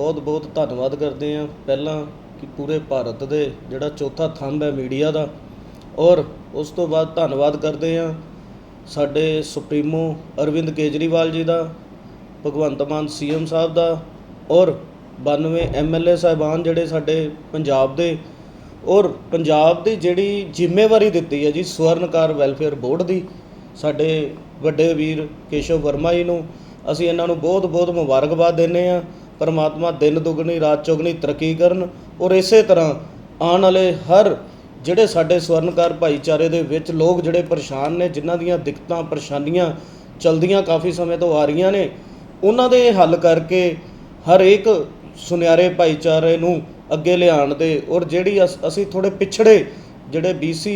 ਬਹੁਤ-ਬਹੁਤ ਧੰਨਵਾਦ ਕਰਦੇ ਹਾਂ ਪਹਿਲਾਂ ਕਿ ਪੂਰੇ ਭਾਰਤ ਦੇ ਜਿਹੜਾ ਚੌਥਾ ਥੰਬ ਹੈ ਮੀਡੀਆ ਦਾ ਔਰ ਉਸ ਤੋਂ ਬਾਅਦ ਧੰਨਵਾਦ ਕਰਦੇ ਹਾਂ ਸਾਡੇ ਸੁਪਰੀਮੋ ਅਰਵਿੰਦ ਕੇਜਰੀਵਾਲ ਜੀ ਦਾ, ਭਗਵੰਤ ਮਾਨ ਸੀਐਮ ਸਾਹਿਬ ਦਾ ਔਰ 92 ਐਮਐਲਏ ਸਾਹਿਬਾਨ ਜਿਹੜੇ ਸਾਡੇ ਪੰਜਾਬ ਦੇ ਔਰ ਪੰਜਾਬ ਦੀ ਜਿਹੜੀ ਜ਼ਿੰਮੇਵਾਰੀ ਦਿੱਤੀ ਹੈ ਜੀ ਸਵਰਨਕਾਰ ਵੈਲਫੇਅਰ ਬੋਰਡ ਦੀ ਸਾਡੇ ਵੱਡੇ ਵੀਰ ਕੇਸ਼ਵ ਵਰਮਾ ਜੀ ਨੂੰ, ਅਸੀਂ ਇਹਨਾਂ ਨੂੰ ਬਹੁਤ-ਬਹੁਤ ਮੁਬਾਰਕਬਾਦ ਦਿੰਦੇ ਹਾਂ ਪਰਮਾਤਮਾ ਦਿਨ ਦੁਗਣੀ, ਰਾਤ ਚੌਗਣੀ ਤਰੱਕੀ ਕਰਨ ਔਰ ਇਸੇ ਤਰ੍ਹਾਂ ਆਉਣ ਵਾਲੇ ਹਰ ਜਿਹੜੇ ਸਾਡੇ ਸਵਰਨਕਾਰ ਭਾਈਚਾਰੇ ਦੇ ਵਿੱਚ ਲੋਕ ਜਿਹੜੇ ਪਰੇਸ਼ਾਨ ਨੇ, ਜਿਨ੍ਹਾਂ ਦੀਆਂ ਦਿੱਕਤਾਂ, ਪਰੇਸ਼ਾਨੀਆਂ ਚਲਦੀਆਂ ਕਾਫੀ ਸਮੇਂ ਤੋਂ ਆ ਰਹੀਆਂ ਨੇ, ਉਹਨਾਂ ਦੇ ਹੱਲ ਕਰਕੇ ਹਰ ਇੱਕ ਸੁਨਿਆਰੇ ਭਾਈਚਾਰੇ ਨੂੰ ਅੱਗੇ ਲਿਆਉਣ ਦੇ ਔਰ ਜਿਹੜੀ ਅਸ- ਅਸੀਂ ਥੋੜੇ ਪਿਛੜੇ ਜਿਹੜੇ BC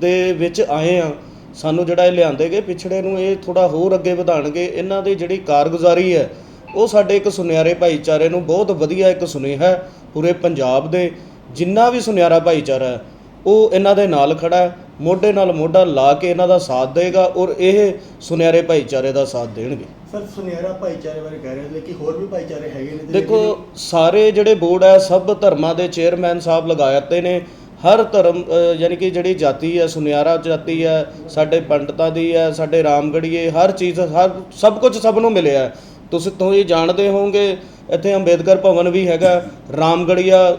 ਦੇ ਵਿੱਚ ਆਏ ਆ ਸਾਨੂੰ ਜਿਹੜਾ ਇਹ ਲਿਆਂਦੇ ਗਏ, ਪਿਛੜੇ ਨੂੰ ਇਹ ਥੋੜਾ ਹੋਰ ਅੱਗੇ ਵਧਾਣਗੇ ਇਹਨਾਂ ਦੀ ਜਿਹੜੀ ਕਾਰਗੁਜ਼ਾਰੀ ਹੈ ਉਹ ਸਾਡੇ ਇੱਕ ਸੁਨਿਆਰੇ ਭਾਈਚਾਰੇ ਨੂੰ ਬਹੁਤ ਵਧੀਆ ਇੱਕ ਸੁਨੇਹਾ ਹੈ ਪੂਰੇ ਪੰਜਾਬ ਦੇ ਜਿੰਨਾ ਵੀ ਸੁਨਿਆਰਾ ਭਾਈਚਾਰਾ ਹੈ ਉਹ ਇਹਨਾਂ ਦੇ ਨਾਲ ਖੜਾ ਹੈ ਮੋਢੇ ਨਾਲ ਮੋਢਾ ਲਾ ਕੇ ਇਹਨਾਂ ਦਾ ਸਾਥ ਦੇਗਾ ਔਰ ਇਹ ਸੁਨਿਆਰੇ ਭਾਈਚਾਰੇ ਦਾ ਸਾਥ ਦੇਣਗੇ ਸਰ ਸੁਨਹਿਰਾ ਭਾਈਚਾਰੇ ਬਾਰੇ ਕਹਿ ਰਹੇ ਲੇਕਿਨ ਹੋਰ ਵੀ ਭਾਈਚਾਰੇ ਹੈਗੇ ਨੇ ਤੇ ਦੇਖੋ ਸਾਰੇ ਜਿਹੜੇ ਬੋਰਡ ਹੈ ਸਭ ਧਰਮਾਂ ਦੇ ਚੇਅਰਮੈਨ ਸਾਹਿਬ ਲਗਾਏ ਦਿੱਤੇ ਨੇ ਹਰ ਧਰਮ ਅ, ਯਾਨੀ ਕਿ ਜਿਹੜੀ ਜਾਤੀ ਹੈ ਸੁਨਿਆਰਾ ਜਾਤੀ ਹੈ ਸਾਡੇ ਪੰਡਤਾਂ ਦੀ ਹੈ ਸਾਡੇ ਰਾਮਗੜੀਏ ਹਰ ਚੀਜ਼ ਹਰ ਸਭ ਕੁਝ ਸਭ ਨੂੰ ਮਿਲਿਆ ਹੈ। ਤੁਸੀਂ ਤੋਂ ਇਹ ਜਾਣਦੇ ਹੋਵੋਗੇ, ਇੱਥੇ ਅੰਬੇਦਕਰ ਭਵਨ ਵੀ ਹੈਗਾ, ਰਾਮਗੜੀਆ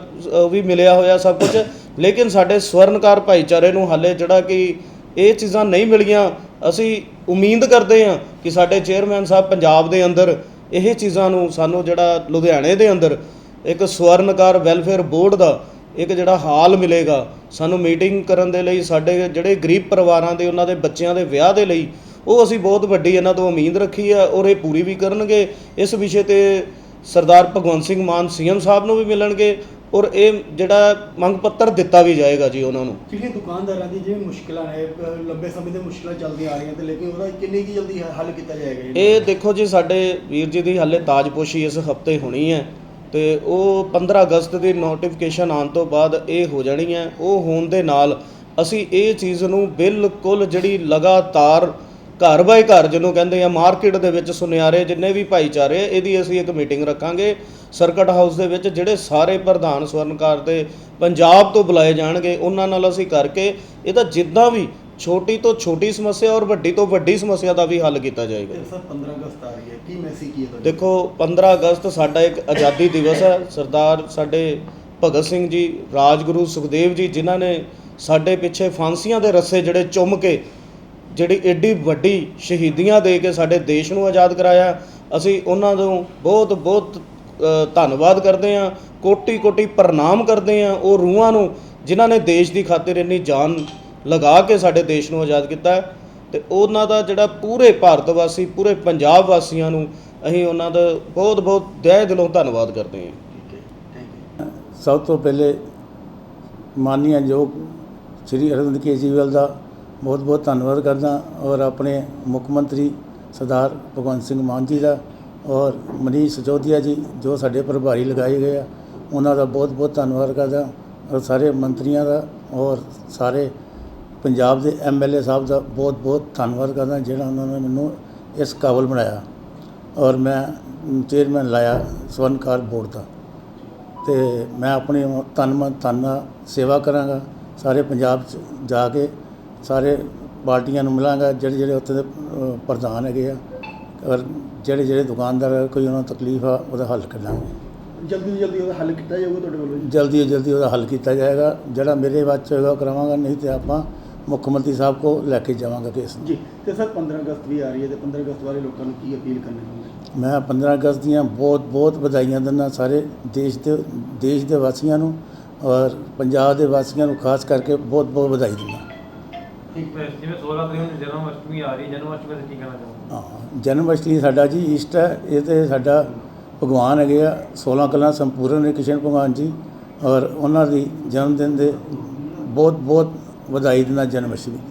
ਵੀ ਮਿਲਿਆ ਹੋਇਆ ਸਭ ਕੁਝ ਲੇਕਿਨ ਸਾਡੇ ਸਵਰਨਕਾਰ ਭਾਈਚਾਰੇ ਨੂੰ ਹਾਲੇ ਜਿਹੜਾ ਕਿ ਇਹ ਚੀਜ਼ਾਂ ਨਹੀਂ ਮਿਲੀਆਂ, ਅਸੀਂ ਉਮੀਦ ਕਰਦੇ ਹਾਂ ਕਿ ਸਾਡੇ ਚੇਅਰਮੈਨ ਸਾਹਿਬ ਪੰਜਾਬ ਦੇ ਅੰਦਰ ਇਹ ਚੀਜ਼ਾਂ ਨੂੰ ਸਾਨੂੰ ਜਿਹੜਾ ਲੁਧਿਆਣੇ ਦੇ ਅੰਦਰ ਇੱਕ ਸਵਰਨਕਾਰ ਵੈਲਫੇਅਰ ਬੋਰਡ ਦਾ ਇੱਕ ਜਿਹੜਾ ਹਾਲ ਮਿਲੇਗਾ, ਸਾਨੂੰ ਮੀਟਿੰਗ ਕਰਨ ਦੇ ਲਈ, ਸਾਡੇ ਜਿਹੜੇ ਗਰੀਬ ਪਰਿਵਾਰਾਂ ਦੇ, ਉਹਨਾਂ ਦੇ ਬੱਚਿਆਂ ਦੇ ਵਿਆਹ ਦੇ ਲਈ ਉਹ ਅਸੀਂ ਬਹੁਤ ਵੱਡੀ ਇਹਨਾਂ ਤੋਂ ਉਮੀਦ ਰੱਖੀ ਹੈ ਔਰ ਇਹ ਪੂਰੀ ਵੀ ਕਰਨਗੇ। ਇਸ ਵਿਸ਼ੇ ਤੇ ਸਰਦਾਰ ਭਗਵੰਤ ਸਿੰਘ ਮਾਨ ਸੀਐਮ ਸਾਹਿਬ ਨੂੰ ਵੀ ਮਿਲਣਗੇ ਔਰ ਇਹ ਜਿਹੜਾ ਮੰਗ ਪੱਤਰ ਦਿੱਤਾ ਵੀ ਜਾਏਗਾ ਜੀ ਉਹਨਾਂ ਨੂੰ। ਜਿਹੜੀਆਂ ਦੁਕਾਨਦਾਰਾਂ ਦੀ ਜਿਵੇਂ ਮੁਸ਼ਕਲਾਂ ਨੇ ਅ, ਲੰਬੇ ਸਮੇਂ ਤੋਂ ਮੁਸ਼ਕਲਾਂ ਚੱਲਦੀਆਂ ਆ ਰਹੀਆਂ ਤੇ ਲੇਕਿਨ ਉਹਦਾ ਕਿੰਨੀ ਕੀ ਜਲਦੀ ਹ- ਹੱਲ ਕੀਤਾ ਜਾਏਗਾ? ਇਹ ਦੇਖੋ ਜੀ ਸਾਡੇ ਵੀਰ ਜੀ ਦੀ ਹਾਲੇ ਤਾਜਪੋਸ਼ੀ ਇਸ ਹਫ਼ਤੇ ਹੋਣੀ ਹੈ ਤੇ ਉਹ 15 ਅਗਸਤ ਦੀ ਨੋਟੀਫਿਕੇਸ਼ਨ ਆਉਣ ਤੋਂ ਬਾਅਦ ਇਹ ਹੋ ਜਾਣੀ ਹੈ। ਉਹ ਹੋਣ ਦੇ ਨਾਲ ਅਸੀਂ ਇਹ ਚੀਜ਼ ਨੂੰ ਬਿਲਕੁਲ ਜਿਹੜੀ ਲਗਾਤਾਰ ਘਰ ਬਾਈ ਘਰ ਜਿਹਨੂੰ ਕਹਿੰਦੇ ਆ ਮਾਰਕੀਟ ਦੇ ਵਿੱਚ ਸੁਨਿਆਰੇ ਜਿੰਨੇ ਵੀ ਭਾਈਚਾਰੇ ਇਹਦੀ ਅਸੀਂ ਇੱਕ ਮੀਟਿੰਗ ਰੱਖਾਂਗੇ। ਸਰਕਟ ਹਾਊਸ ਦੇ ਵਿੱਚ ਜਿਹੜੇ ਸਾਰੇ ਪ੍ਰਧਾਨ ਸਵਰਨਕਾਰ ਦੇ ਪੰਜਾਬ ਤੋਂ ਬੁਲਾਏ ਜਾਣਗੇ ਉਹਨਾਂ ਨਾਲ ਅਸੀਂ ਕਰਕੇ ਇਹਦਾ ਜਿੱਦਾਂ ਵੀ ਛੋਟੀ ਤੋਂ ਛੋਟੀ ਸਮੱਸਿਆ ਔਰ ਵੱਡੀ ਤੋਂ ਵੱਡੀ ਸਮੱਸਿਆ ਦਾ ਵੀ ਹੱਲ ਕੀਤਾ ਜਾਏਗਾ। ਸਰ 15 ਅਗਸਤ ਆ ਰਹੀ ਹੈ ਕੀ ਮੈਸੇਜ ਕੀ ਹੈ ਤੁਹਾਡਾ? ਦੇਖੋ 15 ਅਗਸਤ ਸਾਡਾ ਇੱਕ ਆਜ਼ਾਦੀ ਦਿਵਸ ਹੈ। ਸਰਦਾਰ ਸਾਡੇ ਭਗਤ ਸਿੰਘ ਜੀ ਰਾਜਗੁਰੂ ਸੁਖਦੇਵ ਜੀ ਜਿਨ੍ਹਾਂ ਨੇ ਸਾਡੇ ਪਿੱਛੇ ਫਾਂਸੀਆਂ ਦੇ ਰੱਸੇ ਜਿਹੜੇ ਚੁੰਮ ਕੇ ਜਿਹੜੀ ਏਡੀ ਵੱਡੀ ਸ਼ਹੀਦੀਆਂ ਦੇ ਕੇ ਸਾਡੇ ਦੇਸ਼ ਨੂੰ ਆਜ਼ਾਦ ਕਰਾਇਆ ਅਸੀਂ ਉਹਨਾਂ ਨੂੰ ਬਹੁਤ ਬਹੁਤ ਧੰਨਵਾਦ ਕਰਦੇ ਹਾਂ ਕੋਟੀ ਕੋਟੀ ਪ੍ਰਣਾਮ ਕਰਦੇ ਹਾਂ ਉਹ ਰੂਹਾਂ ਨੂੰ ਜਿਨ੍ਹਾਂ ਨੇ ਦੇਸ਼ ਦੀ ਖਾਤਰ ਇੰਨੀ ਜਾਨ ਲਗਾ ਕੇ ਸਾਡੇ ਦੇਸ਼ ਨੂੰ ਆਜ਼ਾਦ ਕੀਤਾ ਤੇ ਉਹਨਾਂ ਦਾ ਜਿਹੜਾ ਪੂਰੇ ਭਾਰਤ ਵਾਸੀ ਪੂਰੇ ਪੰਜਾਬ ਵਾਸੀਆਂ ਨੂੰ ਅਸੀਂ ਉਹਨਾਂ ਦਾ ਬਹੁਤ ਬਹੁਤ ਦਿਲ ਦਿਲੋਂ ਧੰਨਵਾਦ ਕਰਦੇ ਹਾਂ। ਸਭ ਤੋਂ ਪਹਿਲੇ ਮਾਨनीय ਜੋ ਸ੍ਰੀ ਅਰਵਿੰਦ ਕੇਜਰੀਵਾਲ ਦਾ ਬਹੁਤ ਬਹੁਤ ਧੰਨਵਾਦ ਕਰਦਾ ਔਰ ਆਪਣੇ ਮੁੱਖ ਮੰਤਰੀ ਸਰਦਾਰ ਭਗਵੰਤ ਸਿੰਘ ਮਾਨ ਜੀ ਦਾ ਔਰ ਮਨੀਸ਼ ਸਿਸੋਦੀਆ ਜੀ ਜੋ ਸਾਡੇ ਪ੍ਰਭਾਰੀ ਲਗਾਏ ਗਏ ਆ, ਉਹਨਾਂ ਦਾ ਬਹੁਤ ਬਹੁਤ ਧੰਨਵਾਦ ਕਰਦਾ ਔਰ ਸਾਰੇ ਮੰਤਰੀਆਂ ਦਾ ਔਰ ਸਾਰੇ ਪੰਜਾਬ ਦੇ ਐਮਐਲਏ ਸਾਹਿਬ ਦਾ ਬਹੁਤ ਬਹੁਤ ਧੰਨਵਾਦ ਕਰਦਾ ਜਿਹੜਾ ਉਹਨਾਂ ਨੇ ਮੈਨੂੰ ਇਸ ਕਾਬਲ ਬਣਾਇਆ ਔਰ ਮੈਂ ਚੇਅਰਮੈਨ ਲਾਇਆ ਸਵਰਨਕਾਰ ਬੋਰਡ ਦਾ। ਤੇ ਮੈਂ ਆਪਣੀ ਤਨ ਮਨ ਧਨ ਸੇਵਾ ਕਰਾਂਗਾ, ਸਾਰੇ ਪੰਜਾਬ 'ਚ ਜਾ ਕੇ ਸਾਰੇ ਪਾਰਟੀਆਂ ਨੂੰ ਮਿਲਾਂਗਾ ਜਿਹੜੇ ਜਿਹੜੇ ਉੱਥੇ ਦੇ ਪ੍ਰਧਾਨ ਹੈਗੇ ਆ। ਔਰ ਜਿਹੜੇ ਜਿਹੜੇ ਦੁਕਾਨਦਾਰ ਕੋਈ ਉਹਨਾਂ ਨੂੰ ਤਕਲੀਫ ਆ ਉਹਦਾ ਹੱਲ ਕਰਾਂਗੇ। ਜਲਦੀ ਤੋਂ ਜਲਦੀ ਉਹਦਾ ਹੱਲ ਕੀਤਾ ਜਾਊਗਾ ਤੁਹਾਡੇ ਵੱਲੋਂ ਜਲਦੀ ਤੋਂ ਜਲਦੀ ਉਹਦਾ ਹੱਲ ਕੀਤਾ ਜਾਏਗਾ। ਜਿਹੜਾ ਮੇਰੇ ਵੱਸ 'ਚ ਹੋਏਗਾ ਉਹ ਕਰਾਵਾਂਗਾ ਨਹੀਂ ਤੇ ਆਪਾਂ ਮੁੱਖ ਮੰਤਰੀ ਸਾਹਿਬ ਕੋ ਲੈ ਕੇ ਜਾਵਾਂਗਾ ਕੇਸ। ਜੀ ਤੇ ਸਰ 15 ਅਗਸਤ ਵੀ ਆ ਰਹੀ ਹੈ ਤੇ 15 ਅਗਸਤ ਬਾਰੇ ਲੋਕਾਂ ਨੂੰ ਕੀ ਅਪੀਲ ਕਰਨੀ ਚਾਹੁੰਦੇ ਮੈਂ 15 ਅਗਸਤ ਦੀਆਂ ਬਹੁਤ ਬਹੁਤ ਵਧਾਈਆਂ ਦਿੰਦਾ ਸਾਰੇ ਦੇਸ਼ ਦੇ ਦੇਸ਼ ਦੇ ਵਾਸੀਆਂ ਨੂੰ ਔਰ ਪੰਜਾਬ ਦੇ ਵਾਸੀਆਂ ਨੂੰ ਖਾਸ ਕਰਕੇ ਬਹੁਤ ਬਹੁਤ ਵਧਾਈ ਦਿੰਦਾ। ਠੀਕ ਹੈ ਜਿਵੇਂ 16 ਤਰੀਕ ਨੂੰ ਜਨਮ ਅਸ਼ਟਮੀ ਆ ਰਹੀ, ਜਨਮ ਅਸ਼ਟਮੀ ਤੇ ਕੀ ਕਹਿਣਾ ਚਾਹੁੰਦੇ ਹਾਂ, ਜਨਮ ਅਸ਼ਟਮੀ ਸਾਡਾ ਜੀ ਇਸ਼ਟ ਹੈ, ਇਹ ਤੇ ਸਾਡਾ ਭਗਵਾਨ ਹੈਗੇ ਆ 16 ਕਲਾ ਸੰਪੂਰਨ ਨੇ ਕ੍ਰਿਸ਼ਨ ਭਗਵਾਨ ਜੀ, ਔਰ ਉਹਨਾਂ ਦੀ ਜਨਮ ਦਿਨ ਦੇ ਬਹੁਤ ਬਹੁਤ ਵਧਾਈ ਦਿੰਦਾ ਜਨਮ ਅਸ਼ਟਮੀ।